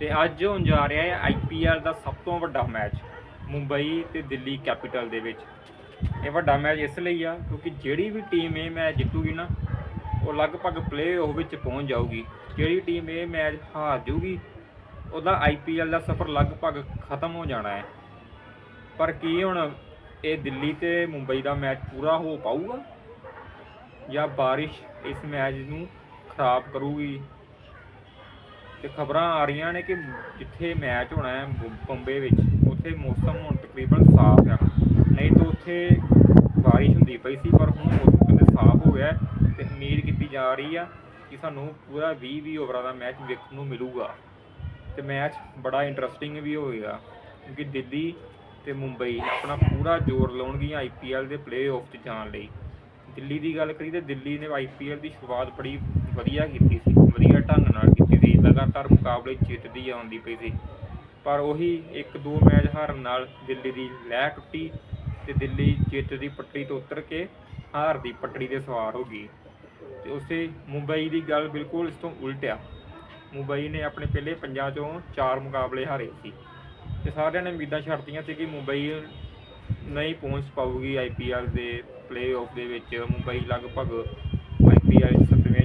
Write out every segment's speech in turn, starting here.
ਤੇ ਅੱਜ ਹੋਣ ਜਾ ਰਿਹਾ ਹੈ ਆਈਪੀਐਲ ਦਾ ਸਭ ਤੋਂ ਵੱਡਾ ਮੈਚ, ਮੁੰਬਈ ਤੇ ਦਿੱਲੀ ਕੈਪੀਟਲ ਦੇ ਵਿੱਚ। ਇਹ ਵੱਡਾ ਮੈਚ ਇਸ ਲਈ ਆ ਕਿਉਂਕਿ ਜਿਹੜੀ ਵੀ ਟੀਮ ਇਹ ਮੈਚ ਜਿੱਤੂਗੀ ਨਾ, ਉਹ ਲਗਭਗ ਪਲੇਆਫ ਵਿੱਚ ਪਹੁੰਚ ਜਾਊਗੀ। ਜਿਹੜੀ ਟੀਮ ਇਹ ਮੈਚ ਹਾਰ ਜੂਗੀ, ਉਹਦਾ ਆਈਪੀਐਲ ਦਾ ਸਫ਼ਰ ਲਗਭਗ ਖਤਮ ਹੋ ਜਾਣਾ ਹੈ। ਪਰ ਕੀ ਹੁਣ ਇਹ ਦਿੱਲੀ ਤੇ ਮੁੰਬਈ ਦਾ ਮੈਚ ਪੂਰਾ ਹੋ ਪਾਊਗਾ? ਜਾਂ ਬਾਰਿਸ਼ ਇਸ ਮੈਚ ਨੂੰ ਖਰਾਬ ਕਰੂਗੀ? ਤੇ ਖਬਰਾਂ ਆ ਰਹੀਆਂ ਨੇ ਕਿ ਜਿੱਥੇ ਮੈਚ ਹੋਣਾ ਹੈ ਬੰਬੇ ਵਿੱਚ, ਉੱਥੇ ਮੌਸਮ ਹੁਣ ਤਕਰੀਬਨ ਸਾਫ਼ ਆ। ਨਹੀਂ ਤਾਂ ਉੱਥੇ ਬਾਰਿਸ਼ ਹੁੰਦੀ ਪਈ ਸੀ, ਪਰ ਹੁਣ ਮੌਸਮ ਕਹਿੰਦੇ ਸਾਫ਼ ਹੋ ਗਿਆ ਹੈ ਤੇ ਉਮੀਦ ਕੀਤੀ ਜਾ ਰਹੀ ਆ ਕਿ ਸਾਨੂੰ ਪੂਰਾ 20 20 ਓਵਰਾਂ ਦਾ ਮੈਚ ਵੇਖਣ ਨੂੰ ਮਿਲੂਗਾ। ਤੇ ਮੈਚ ਬੜਾ ਇੰਟਰਸਟਿੰਗ ਵੀ ਹੋਏਗਾ ਕਿਉਂਕਿ ਦਿੱਲੀ ਤੇ ਮੁੰਬਈ ਆਪਣਾ ਪੂਰਾ ਜ਼ੋਰ ਲਾਉਣਗੀਆਂ ਆਈਪੀਐਲ ਦੇ ਪਲੇਆਫ 'ਚ ਜਾਣ ਲਈ। ਦਿੱਲੀ ਦੀ ਗੱਲ ਕਰੀ ਤੇ ਦਿੱਲੀ ਨੇ ਆਈਪੀਐਲ ਦੀ ਸ਼ੁਰੂਆਤ ਬੜੀ ਵਧੀਆ ਕੀਤੀ ਸੀ, ਵਧੀਆ ਢੰਗ ਨਾਲ ਕੀਤੀ ਲਗਾਤਾਰ ਮੁਕਾਬਲੇ ਜਿੱਤਦੀ ਆਉਂਦੀ ਪਈ ਸੀ। ਪਰ ਉਹੀ ਇੱਕ ਦੋ ਮੈਚ ਹਾਰਨ ਨਾਲ ਦਿੱਲੀ ਦੀ ਲੈਅ ਟੁੱਟੀ ਤੇ ਦਿੱਲੀ ਜਿੱਤ ਦੀ ਪੱਟੜੀ ਤੋਂ ਉਤਰ ਕੇ ਹਾਰ ਦੀ ਪੱਟੜੀ ਤੇ ਸਵਾਰ ਹੋ ਗਈ। ਤੇ ਉਸੇ ਮੁੰਬਈ ਦੀ ਗੱਲ ਬਿਲਕੁਲ ਇਸ ਤੋਂ ਉਲਟ ਆ ਮੁੰਬਈ ਨੇ ਆਪਣੇ ਪਹਿਲੇ ਪੰਜਾਂ ਚੋਂ ਚਾਰ ਮੁਕਾਬਲੇ ਹਾਰੇ ਸੀ। ਤੇ ਸਾਰਿਆਂ ਨੇ ਉਮੀਦਾਂ ਛੱਡਤੀਆਂ ਸੀ ਕਿ ਮੁੰਬਈ ਨਹੀਂ ਪਹੁੰਚ ਪਾਊਗੀ ਆਈਪੀਐਲ ਦੇ ਪਲੇਆਫ ਦੇ ਵਿੱਚ। ਮੁੰਬਈ ਲਗਭਗ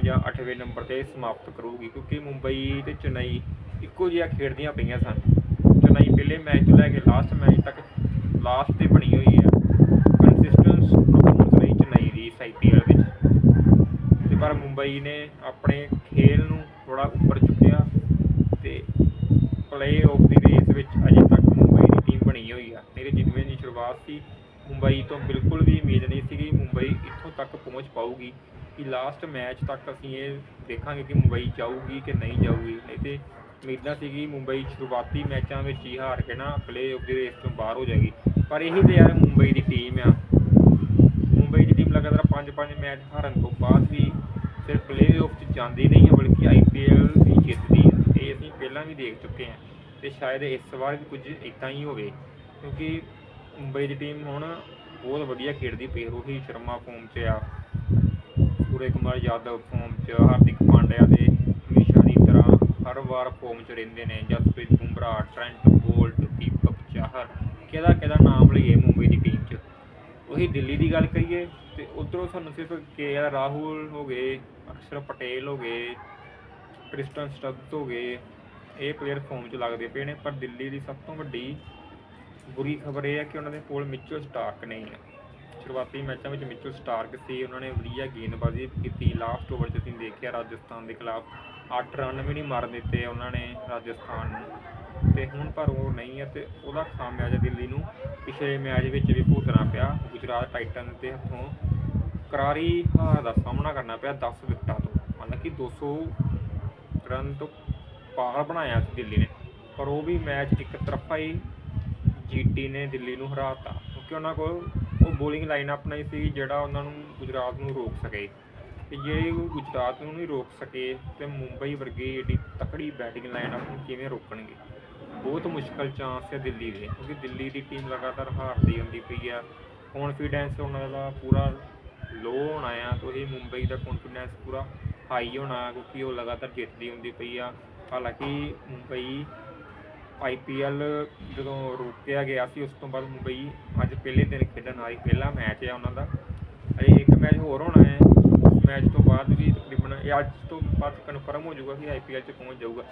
ਜਾਂ 8ਵੇਂ ਨੰਬਰ ਤੇ ਸਮਾਪਤ ਕਰੂਗੀ, ਕਿਉਂਕਿ ਮੁੰਬਈ ਤੇ ਚੇਨਈ ਇੱਕੋ ਜਿਹਾ ਖੇਡਦੀਆਂ ਪਈਆਂ ਸਨ। ਚੇਨਈ ਪਹਿਲੇ ਮੈਚ ਤੋਂ ਲੈ ਕੇ ਲਾਸਟ ਮੈਚ ਤੱਕ ਲਾਸਟ ਤੇ ਬਣੀ ਹੋਈ ਹੈ। ਕੰਸਿਸਟੈਂਸ ਪਰਫਾਰਮੈਂਸ ਰਹੀ ਚੇਨਈ ਦੀ ਇਸ ਆਈਪੀਐਲ ਵਿੱਚ। ਤੇ ਪਰ ਮੁੰਬਈ ਨੇ ਆਪਣੇ ਖੇਲ ਨੂੰ ਥੋੜਾ ਉੱਪਰ ਚੁੱਕਿਆ ਤੇ ਪਲੇਆਫ ਦੀ ਰੇਸ ਵਿੱਚ ਅਜੇ ਤੱਕ ਮੁੰਬਈ ਦੀ ਟੀਮ ਬਣੀ ਹੋਈ ਆ। ਮੇਰੇ ਜਿਵੇਂ ਦੀ ਸ਼ੁਰੂਆਤ ਸੀ, ਮੁੰਬਈ ਤੋਂ ਬਿਲਕੁਲ ਵੀ ਉਮੀਦ ਨਹੀਂ ਸੀਗੀ ਮੁੰਬਈ ਇੱਥੋਂ ਤੱਕ ਪਹੁੰਚ ਪਾਊਗੀ। ਕਿ ਲਾਸਟ ਮੈਚ ਤੱਕ ਅਸੀਂ ਇਹ ਦੇਖਾਂਗੇ ਕਿ ਮੁੰਬਈ ਜਾਊਗੀ ਕਿ ਨਹੀਂ ਜਾਊਗੀ। ਨਹੀਂ ਤੇ ਉਮੀਦਾਂ ਸੀਗੀ ਮੁੰਬਈ ਸ਼ੁਰੂਆਤੀ ਮੈਚਾਂ ਵਿੱਚ ਹੀ ਹਾਰ ਕੇ ਨਾ ਪਲੇਆਫ ਦੀ ਰੇਸ ਤੋਂ ਬਾਹਰ ਹੋ ਜਾਏਗੀ। ਪਰ ਇਹੀ ਤੇ ਯਾਰ ਮੁੰਬਈ ਦੀ ਟੀਮ ਆ। ਮੁੰਬਈ ਦੀ ਟੀਮ ਲਗਾਤਾਰ 5-5 ਮੈਚ ਹਾਰਨ ਤੋਂ ਬਾਅਦ ਵੀ ਸਿਰਫ ਪਲੇਆਫ 'ਚ ਜਾਂਦੀ ਨਹੀਂ ਹੈ ਬਲਕਿ ਆਈਪੀਐਲ ਵੀ ਜਿੱਤਦੀ ਹੈ ਇਹ ਅਸੀਂ ਪਹਿਲਾਂ ਵੀ ਦੇਖ ਚੁੱਕੇ ਹਾਂ ਤੇ ਸ਼ਾਇਦ ਇਸ ਵਾਰ ਵੀ ਕੁਝ ਇਦਾਂ ਹੀ ਹੋਵੇ। ਕਿਉਂਕਿ ਮੁੰਬਈ ਦੀ ਟੀਮ ਹੁਣ ਬਹੁਤ ਵਧੀਆ ਖੇਡਦੀ ਪਈ, ਰੋਹਿਤ ਸ਼ਰਮਾ ਫਾਰਮ 'ਚ ਆ। ਸੂਰਜ ਕੁਮਾਰ ਯਾਦਵ ਫਾਰਮ 'ਚ ਹਾਰਦਿਕ ਪਾਂਡਿਆ ਦੇ ਹਮੇਸ਼ਾ ਦੀ ਤਰ੍ਹਾਂ ਹਰ ਵਾਰ ਫਾਰਮ 'ਚ ਰਹਿੰਦੇ ਨੇ। ਜਸਪ੍ਰੀਤ ਬੁਮਰਾਹ, ਟ੍ਰੈਂਟ ਬੋਲਟ, ਦੀਪਕ ਚਾਹਰ, ਕਿਹਦਾ ਕਿਹਦਾ ਨਾਮ ਲਈਏ ਮੁੰਬਈ ਦੀ ਟੀਮ 'ਚ। ਉਹੀ ਦਿੱਲੀ ਦੀ ਗੱਲ ਕਰੀਏ ਤੇ ਉਧਰੋਂ ਸਾਨੂੰ ਸਿਰਫ ਕੇ ਐਲ ਰਾਹੁਲ ਹੋ ਗਏ, ਅਕਸ਼ਰ ਪਟੇਲ ਹੋ ਗਏ, ਕ੍ਰਿਸਟਨ ਸਟਬਸ ਹੋ ਗਏ, ਇਹ ਪਲੇਅਰ ਫਾਰਮ 'ਚ ਲੱਗਦੇ ਪਏ ਨੇ। ਪਰ ਦਿੱਲੀ ਦੀ ਸਭ ਤੋਂ ਵੱਡੀ ਬੁਰੀ ਖਬਰ ਇਹ ਹੈ ਕਿ ਉਹਨਾਂ ਦੇ ਕੋਲ ਮਿਚਲ ਸਟਾਰਕ ਨਹੀਂ ਹੈ। ਸ਼ੁਰੂਆਤੀ ਮੈਚਾਂ ਵਿੱਚ ਮਿਚਲ ਸਟਾਰਕ ਸੀ। ਉਹਨਾਂ ਨੇ ਵਧੀਆ ਗੇਂਦਬਾਜ਼ੀ ਕੀਤੀ। ਲਾਸਟ ਓਵਰ 'ਚ ਅਸੀਂ ਦੇਖਿਆ ਰਾਜਸਥਾਨ ਦੇ ਖਿਲਾਫ 8 ਰਨ ਵੀ ਨਹੀਂ ਮਾਰਨ ਦਿੱਤੇ ਉਹਨਾਂ ਨੇ ਰਾਜਸਥਾਨ ਨੂੰ। ਤੇ ਹੁਣ ਪਰ ਉਹ ਨਹੀਂ ਹੈ ਤੇ ਉਹਦਾ ਖਾਮਿਆਜਾ ਦਿੱਲੀ ਨੂੰ। ਪਿਛਲੇ ਮੈਚ ਵਿੱਚ ਵੀ ਭੁਗਤਣਾ ਪਿਆ। ਗੁਜਰਾਤ ਟਾਈਟਨ ਦੇ ਹੱਥੋਂ ਕਰਾਰੀ ਹਾਰ ਦਾ ਸਾਹਮਣਾ ਕਰਨਾ ਪਿਆ 10 ਵਿਕਟਾਂ ਤੋਂ। ਮਤਲਬ ਕਿ 200 ਰਨ ਤੋਂ ਪਾਰ ਬਣਾਇਆ ਸੀ ਦਿੱਲੀ ਨੇ। ਪਰ ਉਹ ਵੀ ਮੈਚ ਇੱਕ ਤਰਫਾ ਹੀ ਜੀਟੀ ਨੇ ਦਿੱਲੀ ਨੂੰ ਹਰਾਤਾ। ਕਿਉਂਕਿ ਉਹਨਾਂ ਕੋਲ ਉਹ ਬੋਲਿੰਗ ਲਾਈਨਅਪ ਨਹੀਂ ਸੀ ਜਿਹੜਾ ਉਹਨਾਂ ਨੂੰ ਗੁਜਰਾਤ ਨੂੰ ਰੋਕ ਸਕੇ। ਤੇ ਜੇ ਉਹ ਗੁਜਰਾਤ ਨੂੰ ਨਹੀਂ ਰੋਕ ਸਕੇ ਤੇ ਮੁੰਬਈ ਵਰਗੀ ਏਡੀ ਤਕੜੀ ਬੈਟਿੰਗ ਲਾਈਨਅਪ ਨੂੰ ਕਿਵੇਂ ਰੋਕਣਗੇ? ਬਹੁਤ ਮੁਸ਼ਕਲ ਚਾਂਸ ਹੈ ਦਿੱਲੀ ਦੇ, ਕਿਉਂਕਿ ਦਿੱਲੀ ਦੀ ਟੀਮ ਲਗਾਤਾਰ ਹਾਰਦੀ ਹੁੰਦੀ ਪਈ ਆ। ਕੌਨਫੀਡੈਂਸ ਉਹਨਾਂ ਦਾ ਪੂਰਾ ਲੋ ਹੋਣਾ ਆ, ਤੇ ਉਹੀ ਮੁੰਬਈ ਦਾ ਕੌਨਫੀਡੈਂਸ ਪੂਰਾ ਹਾਈ ਹੋਣਾ, ਕਿਉਂਕਿ ਉਹ ਲਗਾਤਾਰ ਜਿੱਤਦੀ ਹੁੰਦੀ ਪਈ ਆ। ਹਾਲਾਂਕਿ ਮੁੰਬਈ ਆਈਪੀਐਲ ਜਦੋਂ ਰੋਕਿਆ ਗਿਆ ਸੀ, ਉਸ ਤੋਂ ਬਾਅਦ ਮੁੰਬਈ ਅੱਜ ਪਹਿਲੇ ਦਿਨ ਖੇਡਣ ਆਈ, ਪਹਿਲਾ ਮੈਚ ਹੈ ਉਹਨਾਂ ਦਾ। ਅਜੇ ਇੱਕ ਮੈਚ ਹੋਰ ਹੋਣਾ ਹੈ, ਉਸ ਮੈਚ ਤੋਂ ਬਾਅਦ ਵੀ ਤਕਰੀਬਨ ਇਹ ਅੱਜ ਤੋਂ ਬਾਅਦ ਕਨਫਰਮ ਹੋ ਜਾਊਗਾ ਕਿ ਆਈਪੀਐਲ 'ਚ ਪਹੁੰਚ ਜਾਊਗਾ।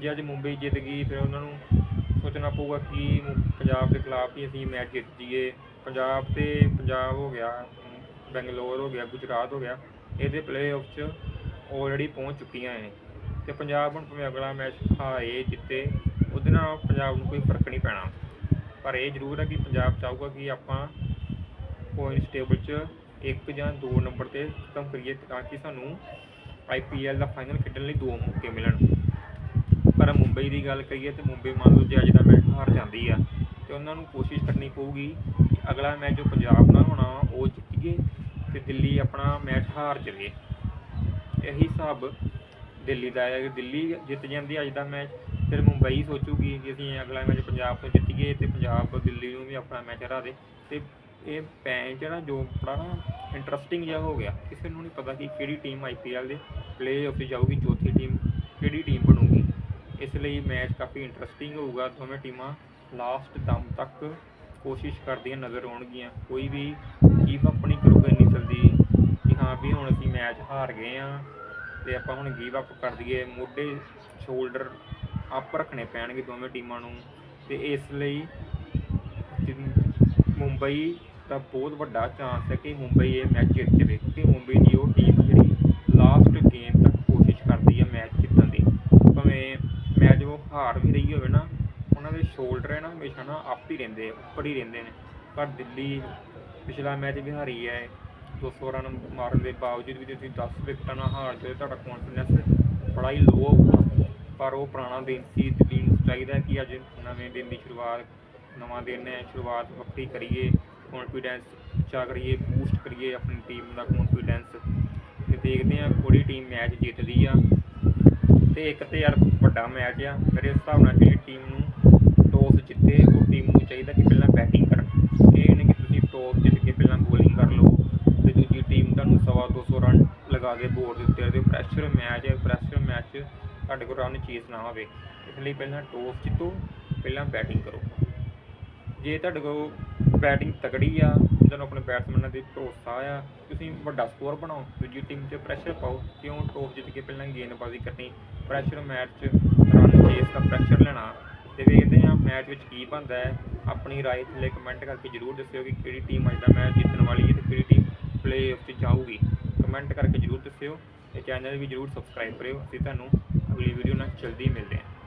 ਜੇ ਅੱਜ ਮੁੰਬਈ ਜਿੱਤ ਗਈ, ਫਿਰ ਉਹਨਾਂ ਨੂੰ ਸੋਚਣਾ ਪਊਗਾ ਕਿ ਪੰਜਾਬ ਦੇ ਖਿਲਾਫ ਹੀ ਅਸੀਂ ਮੈਚ ਜਿੱਤ ਜੀਏ ਪੰਜਾਬ ਤੇ ਪੰਜਾਬ ਹੋ ਗਿਆ, ਬੈਂਗਲੌਰ ਹੋ ਗਿਆ, ਗੁਜਰਾਤ ਹੋ ਗਿਆ, ਇਹਦੇ ਪਲੇਆਫ 'ਚ ਆਲਰੇਡੀ ਪਹੁੰਚ ਚੁੱਕੀਆਂ ਨੇ। ਤੇ ਪੰਜਾਬ ਹੁਣ ਭਾਵੇਂ ਅਗਲਾ ਮੈਚ ਹਾਰੇ, ਜਿੱਤੇ ਉਹਦੇ ਨਾਲ ਪੰਜਾਬ ਨੂੰ ਕੋਈ ਫ਼ਰਕ ਨਹੀਂ ਪੈਣਾ। ਪਰ ਇਹ ਜ਼ਰੂਰ ਹੈ ਕਿ ਪੰਜਾਬ ਚਾਹੂਗਾ ਕਿ ਆਪਾਂ ਪੁਆਇੰਟਸ ਟੇਬਲ 'ਚ ਇੱਕ ਜਾਂ ਦੋ ਨੰਬਰ ਤੇ ਖਤਮ ਕਰੀਏ ਤਾਂ ਕਿ ਸਾਨੂੰ ਆਈਪੀਐਲ ਦਾ ਫਾਈਨਲ ਖੇਡਣ ਲਈ ਦੋ ਮੌਕੇ ਮਿਲਣ। ਪਰ ਮੁੰਬਈ ਦੀ ਗੱਲ ਕਰੀਏ ਤੇ ਮੁੰਬਈ ਮੰਨ ਲਓ ਜੇ ਅੱਜ ਦਾ ਮੈਚ ਹਾਰ ਜਾਂਦੀ ਆ, ਤੇ ਉਹਨਾਂ ਨੂੰ ਕੋਸ਼ਿਸ਼ ਕਰਨੀ ਪਊਗੀ ਕਿ ਅਗਲਾ ਮੈਚ ਜੋ ਪੰਜਾਬ ਨਾਲ ਹੋਣਾ ਵਾ, ਉਹ ਜਿੱਤੀਏ ਤੇ ਦਿੱਲੀ ਆਪਣਾ ਮੈਚ ਹਾਰ ਜਾਵੇ। ਇਹੀ ਹਿਸਾਬ ਦਿੱਲੀ ਦਾ ਹੈ। ਦਿੱਲੀ ਜਿੱਤ ਜਾਂਦੀ ਅੱਜ ਦਾ ਮੈਚ ਫਿਰ ਮੁੰਬਈ ਸੋਚੂਗੀ ਕਿ ਅਸੀਂ ਅਗਲਾ ਮੈਚ ਪੰਜਾਬ ਤੋਂ ਜਿੱਤੀਏ ਤੇ ਪੰਜਾਬ ਦਿੱਲੀ ਨੂੰ ਵੀ ਆਪਣਾ ਮੈਚ ਹਰਾ ਦੇ। ਤੇ ਇਹ ਮੈਚ ਜਿਹੜਾ ਜੋ ਬੜਾ ਨਾ ਇੰਟਰਸਟਿੰਗ ਜਿਹਾ ਹੋ ਗਿਆ। ਕਿਸੇ ਨੂੰ ਨਹੀਂ ਪਤਾ ਕਿ ਕਿਹੜੀ ਟੀਮ ਆਈਪੀਐਲ ਦੇ ਪਲੇਆਫ 'ਚ ਜਾਊਗੀ, ਚੌਥੀ ਟੀਮ ਕਿਹੜੀ ਟੀਮ ਬਣੂਗੀ। ਇਸ ਲਈ ਮੈਚ ਕਾਫੀ ਇੰਟਰਸਟਿੰਗ ਹੋਊਗਾ। ਦੋਵੇਂ ਟੀਮਾਂ ਲਾਸਟ ਦਮ ਤੱਕ ਕੋਸ਼ਿਸ਼ ਕਰਦੀਆਂ ਨਜ਼ਰ ਆਉਣਗੀਆਂ। ਕੋਈ ਵੀ ਕੀਪ ਅਪ ਨਹੀਂ ਕਰੂਗਾ ਕਿ ਹਾਂ ਵੀ ਹੁਣ ਅਸੀਂ ਮੈਚ ਹਾਰ ਗਏ ਆ ਤੇ ਆਪਾਂ ਹੁਣ ਗਿਵ ਅਪ ਕਰ ਦਈਏ। ਮੋਢੇ ਸ਼ੋਲਡਰ ਅੱਪ ਰੱਖਣੇ ਪੈਣਗੇ ਦੋਵੇਂ ਟੀਮਾਂ ਨੂੰ। ਤੇ ਇਸ ਲਈ ਮੁੰਬਈ ਦਾ ਬਹੁਤ ਵੱਡਾ ਚਾਂਸ ਹੈ ਕਿ ਮੁੰਬਈ ਇਹ ਮੈਚ ਜਿੱਤ ਜਾਵੇ। ਕਿਉਂਕਿ ਮੁੰਬਈ ਦੀ ਉਹ ਟੀਮ ਜਿਹੜੀ ਲਾਸਟ ਗੇਮ ਤੱਕ ਕੋਸ਼ਿਸ਼ ਕਰਦੀ ਹੈ ਮੈਚ ਜਿੱਤਣ ਦੀ। ਭਾਵੇਂ ਮੈਚ ਉਹ ਹਾਰ ਵੀ ਰਹੀ ਹੋਵੇ ਨਾ, ਉਹਨਾਂ ਦੇ ਸ਼ੋਲਡਰ ਹੈ ਨਾ ਹਮੇਸ਼ਾ ਨਾ ਅਪ ਹੀ ਰਹਿੰਦੇ ਉੱਪਰ ਹੀ ਰਹਿੰਦੇ ਨੇ। ਪਰ ਦਿੱਲੀ ਪਿਛਲਾ ਮੈਚ ਵੀ ਹਾਰੀ ਹੈ 200 ਰਨ ਮਾਰਨ ਦੇ ਬਾਵਜੂਦ ਵੀ ਜੇ ਤੁਸੀਂ 10 ਵਿਕਟਾਂ ਨਾਲ ਹਾਰ ਜਾਓ, ਤੁਹਾਡਾ ਕੌਨਫੀਡੈਂਸ ਬੜਾ ਹੀ ਲੋ ਪਰ ਉਹ ਪੁਰਾਣਾ ਦਿਨ ਸੀ ਦਿੱਲੀ ਨੂੰ ਚਾਹੀਦਾ ਕਿ ਅੱਜ ਨਵੇਂ ਦਿਨ ਦੀ ਸ਼ੁਰੂਆਤ, ਨਵਾਂ ਦਿਨ ਹੈ, ਸ਼ੁਰੂਆਤ ਵੱਖਰੀ ਕਰੀਏ ਕੌਨਫੀਡੈਂਸ ਉੱਚਾ ਕਰੀਏ ਬੂਸਟ ਕਰੀਏ ਆਪਣੀ ਟੀਮ ਦਾ ਕੌਨਫੀਡੈਂਸ ਤੇ ਦੇਖਦੇ ਹਾਂ ਕਿਹੜੀ ਟੀਮ ਮੈਚ ਜਿੱਤਦੀ ਆ। ਤੇ ਇੱਕ ਤੇ ਯਾਰ ਵੱਡਾ ਮੈਚ ਆ, ਮੇਰੇ ਹਿਸਾਬ ਨਾਲ ਜਿਹੜੀ ਟੀਮ ਨੂੰ ਟੌਸ ਜਿੱਤੇ, ਉਹ ਟੀਮ ਨੂੰ ਚਾਹੀਦਾ ਕਿ ਪਹਿਲਾਂ ਬੈਟਿੰਗ ਕਰਨ। ਇਹ ਨਹੀਂ ਕਿ ਤੁਸੀਂ ਟੌਸ ਜਿੱਤ ਕੇ ਪਹਿਲਾਂ ਬੋਲਿੰਗ ਕਰ ਲਓ ਤੇ ਦੂਜੀ ਟੀਮ ਤੁਹਾਨੂੰ ਸਵਾ 200 ਰਨ ਲਗਾ ਕੇ ਬੋਰਡ ਦੇ ਉੱਤੇ ਤੇ ਪ੍ਰੈਸ਼ਰ ਮੈਚ ਪ੍ਰੈਸ਼ਰ ਮੈਚ ਤੁਹਾਡੇ ਕੋਲ ਰਨ ਚੇਸ ਨਾ ਹੋਵੇ। ਇਸ ਲਈ ਪਹਿਲਾਂ ਟੌਸ ਜਿੱਤੋ, ਪਹਿਲਾਂ ਬੈਟਿੰਗ ਕਰੋ। ਜੇ ਤੁਹਾਡੇ ਕੋਲ ਬੈਟਿੰਗ ਤਕੜੀ ਆ, ਤੁਹਾਨੂੰ ਆਪਣੇ ਬੈਟਸਮੈਨਾਂ ਤੇ ਭਰੋਸਾ ਆ, ਤੁਸੀਂ ਵੱਡਾ ਸਕੋਰ ਬਣਾਓ, ਦੂਜੀ ਟੀਮ 'ਤੇ ਪ੍ਰੈਸ਼ਰ ਪਾਓ ਕਿਉਂ ਟੌਸ ਜਿੱਤ ਕੇ ਪਹਿਲਾਂ ਗੇਂਦਬਾਜ਼ੀ ਕਰਨੀ ਪ੍ਰੈਸ਼ਰ ਮੈਚ 'ਚ ਰਨ ਚੇਸ ਦਾ ਪ੍ਰੈਸ਼ਰ ਲੈਣਾ, ਤੇ ਵੇਖਦੇ ਹਾਂ ਮੈਚ ਵਿੱਚ ਕੀ ਬਣਦਾ ਹੈ। ਆਪਣੀ ਰਾਏ ਥੱਲੇ ਕਮੈਂਟ ਕਰਕੇ ਜਰੂਰ ਦੱਸਿਓ ਕਿ ਕਿਹੜੀ ਟੀਮ ਅੱਜ ਦਾ ਮੈਚ ਜਿੱਤਣ ਵਾਲੀ ਹੈ ਤੇ ਕਿਹੜੀ ਟੀਮ ਪਲੇਆਫ 'ਚ ਜਾਊਗੀ। ਕਮੈਂਟ ਕਰਕੇ ਜਰੂਰ ਦੱਸਿਓ ਤੇ ਚੈਨਲ ਵੀ ਜਰੂਰ ਸਬਸਕ੍ਰਾਈਬ ਕਰਿਓ। ਅਸੀਂ ਤੁਹਾਨੂੰ ਅਗਲੀ ਵੀਡੀਓ ਨਾਲ ਜਲਦੀ ਮਿਲਦੇ ਹਾਂ।